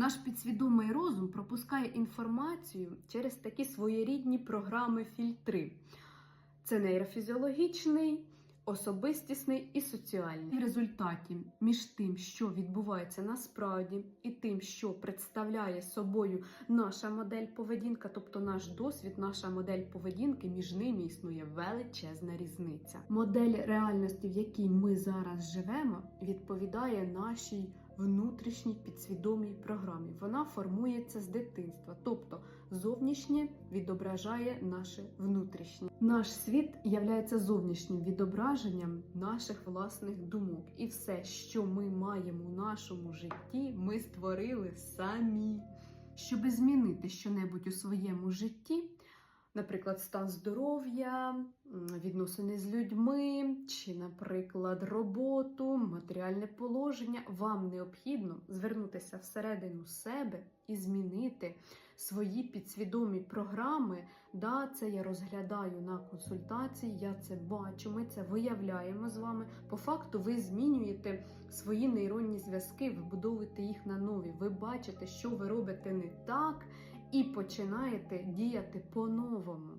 Наш підсвідомий розум пропускає інформацію через такі своєрідні програми-фільтри. Це нейрофізіологічний, особистісний і соціальний. В результаті між тим, що відбувається насправді, і тим, що представляє собою наша модель поведінка, тобто наш досвід, наша модель поведінки, між ними існує величезна різниця. Модель реальності, в якій ми зараз живемо, відповідає нашій внутрішній підсвідомій програмі. Вона формується з дитинства, тобто зовнішнє відображає наше внутрішнє. Наш світ являється зовнішнім відображенням наших власних думок, і все, що ми маємо у нашому житті, ми створили самі. Щоби змінити щонебудь у своєму житті, наприклад, стан здоров'я, відносини з людьми, чи, наприклад, роботу, матеріальне положення, вам необхідно звернутися всередину себе і змінити свої підсвідомі програми. Да, це я розглядаю на консультації, я це бачу, ми це виявляємо з вами. По факту, ви змінюєте свої нейронні зв'язки, вибудовуєте їх на нові. Ви бачите, що ви робите не так, і починаєте діяти по-новому.